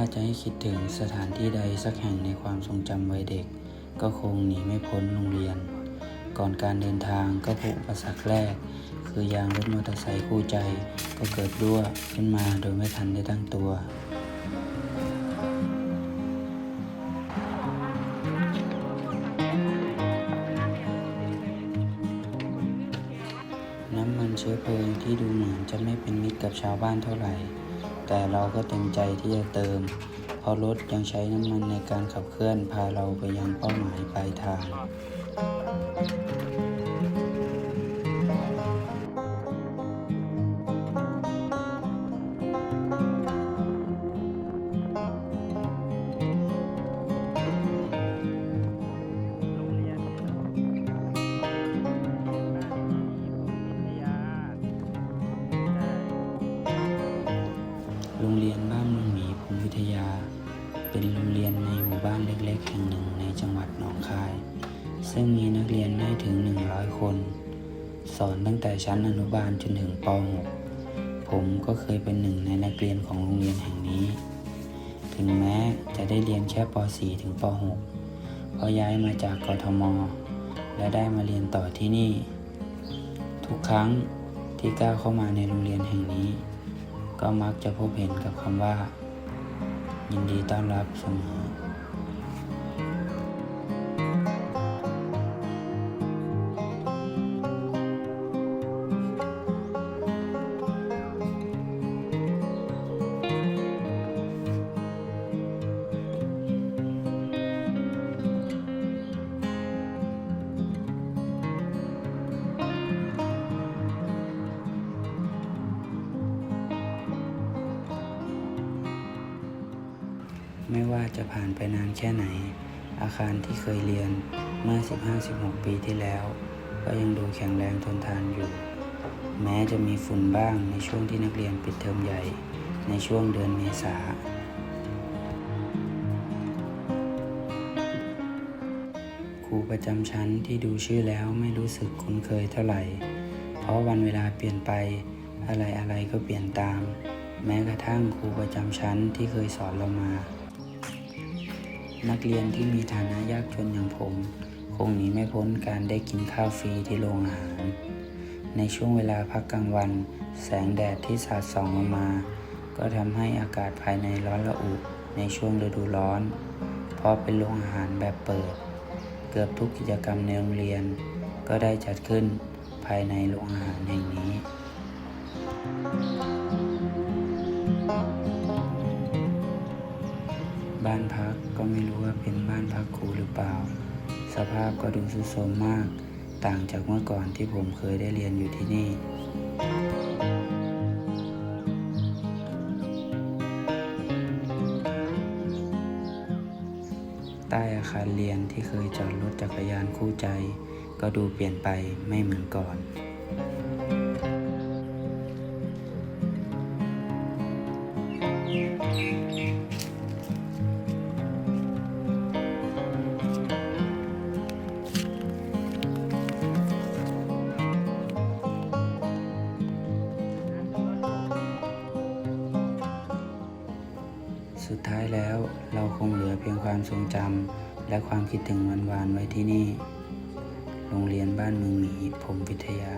าจะให้คิดถึงสถานที่ใดสักแห่งในความทรงจำวัยเด็ก ก็คงหนีไม่พ้นโรงเรียน ก่อนการเดินทางก็พบอุปสรรคแรก คือยางรถมอเตอร์ไซค์คู่ใจ ก็เกิดรั่วขึ้นมาโดยไม่ทันได้ตั้งตัวน้ำมันเชื้อเพลิงที่ดูเหมือนจะไม่เป็นมิตรกับชาวบ้านเท่าไหร่ แต่เราก็เต็มใจที่จะเติม เพราะรถยังใช้น้ำมันในการขับเคลื่อนพาเราไปยังเป้าหมายปลายทาง ล็กแห่งหนึ่งในจังหวัดหนองคาย ซึ่งมีนักเรียนได้ถึง 100 คน สอนตั้งแต่ชั้นอนุบาลจนถึงป .6 ผมก็เคยเป็นหนึ่งในนักเรียนของโรงเรียนแห่งนี้ ถึงแม้จะได้เรียนแค่ป .4 ถึงป .6 เพราะย้ายมาจากกทม และได้มาเรียนต่อที่นี่ ทุกครั้งที่ก้าวเข้ามาในโรงเรียนแห่งนี้ ก็มักจะพบเห็นกับคำว่า ยินดีต้อนรับเสมอ ไม่ว่าจะผ่านไปนานแค่ไหน อาคารที่เคยเรียนเมื่อ 15-16 ปีที่แล้ว ก็ยังดูแข็งแรงทนทานอยู่ แม้จะมีฝุ่นบ้างในช่วงที่นักเรียนปิดเทอมใหญ่ ในช่วงเดือนเมษาครูประจำชั้นที่ดูชื่อแล้วไม่รู้สึกคุ้นเคยเท่าไหร่ เพราะวันเวลาเปลี่ยนไปอะไรอะไรก็เปลี่ยนตาม แม้กระทั่งครูประจำชั้นที่เคยสอนเรามา นักเรียนที่มีฐานะยากจนอย่างผม คงหนีไม่พ้นการได้กินข้าวฟรีที่โรงอาหาร ในช่วงเวลาพักกลางวัน แสงแดดที่สาดส่องลงมา ก็ทำให้อากาศภายในร้อนระอุในช่วงฤดูร้อน เพราะเป็นโรงอาหารแบบเปิด เกือบทุกกิจกรรมในโรงเรียน ก็ได้จัดขึ้นภายในโรงอาหารแห่งนี้ บ้านพักก็ไม่รู้ว่าเป็นบ้านพักครูหรือเปล่า สภาพก็ดูทรุดโทรมมาก ต่างจากเมื่อก่อนที่ผมเคยได้เรียนอยู่ที่นี่ ใต้อาคารเรียนที่เคยจอดรถจักรยานคู่ใจ ก็ดูเปลี่ยนไปไม่เหมือนก่อน สุดท้ายแล้วเราคงเหลือเพียงความทรงจำและความคิดถึงวันๆไว้ที่นี่ โรงเรียนบ้านเมืองหมีผมวิทยา